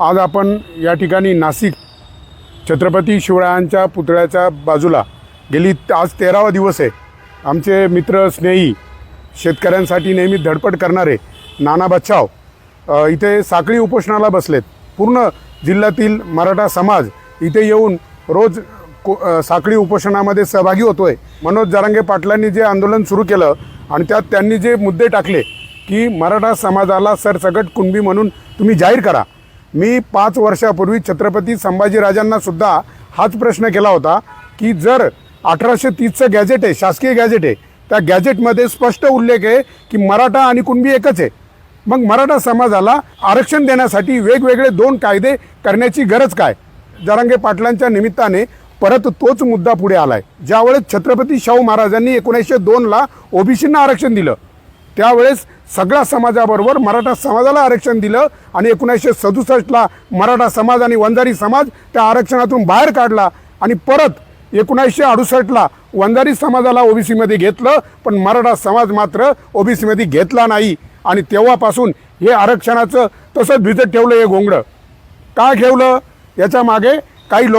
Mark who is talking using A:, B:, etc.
A: आज आपण या ठिकाणी नाशिक छत्रपती शिवरायांच्या पुतळ्याच्या बाजूला गेली. आज तेरावा दिवस आहे. आमचे मित्र स्नेही शेतकऱ्यांसाठी नेहमी धडपड करणारे नाना बच्चाव इथे साखळी उपोषणाला बसलेत. पूर्ण जिल्ह्यातील मराठा समाज इथे येऊन रोज को साखळी उपोषणामध्ये सहभागी होतोय. मनोज जरांगे पाटलांनी जे आंदोलन सुरू केलं आणि त्यात त्यांनी जे मुद्दे टाकले की मराठा समाजाला सरसकट कुणबी म्हणून तुम्ही जाहीर करा. मी पाच वर्षापूर्वी छत्रपती संभाजीराजांना सुद्धा हाच प्रश्न केला होता की जर अठराशे तीसचं गॅजेट आहे शासकीय गॅजेट आहे त्या गॅजेटमध्ये स्पष्ट उल्लेख आहे की मराठा आणि कुणबी एकच आहे. मग मराठा समाजाला आरक्षण देण्यासाठी वेगवेगळे दोन कायदे करण्याची गरज काय? जरांगे पाटलांच्या निमित्ताने परत तोच मुद्दा पुढे आलाय. ज्यावेळेस छत्रपती शाहू महाराजांनी एकोणीसशे दोनला ओबीसींना आरक्षण दिलं त्यावेळेस सगळ्या समाजाबरोबर मराठा समाजाला आरक्षण दिलं आणि एकोणीसशे सदुसष्टला मराठा समाज आणि वंजारी समाज त्या आरक्षणातून बाहेर काढला आणि परत एकोणीसशे अडुसष्टला वंजारी समाजाला ओबीसीमध्ये घेतलं पण मराठा समाज मात्र ओबीसीमध्ये घेतला नाही. आणि तेव्हापासून हे आरक्षणाचं तसंच भिजत ठेवलं हे घोंगडं. का ठेवलं? याच्या मागे काही लोक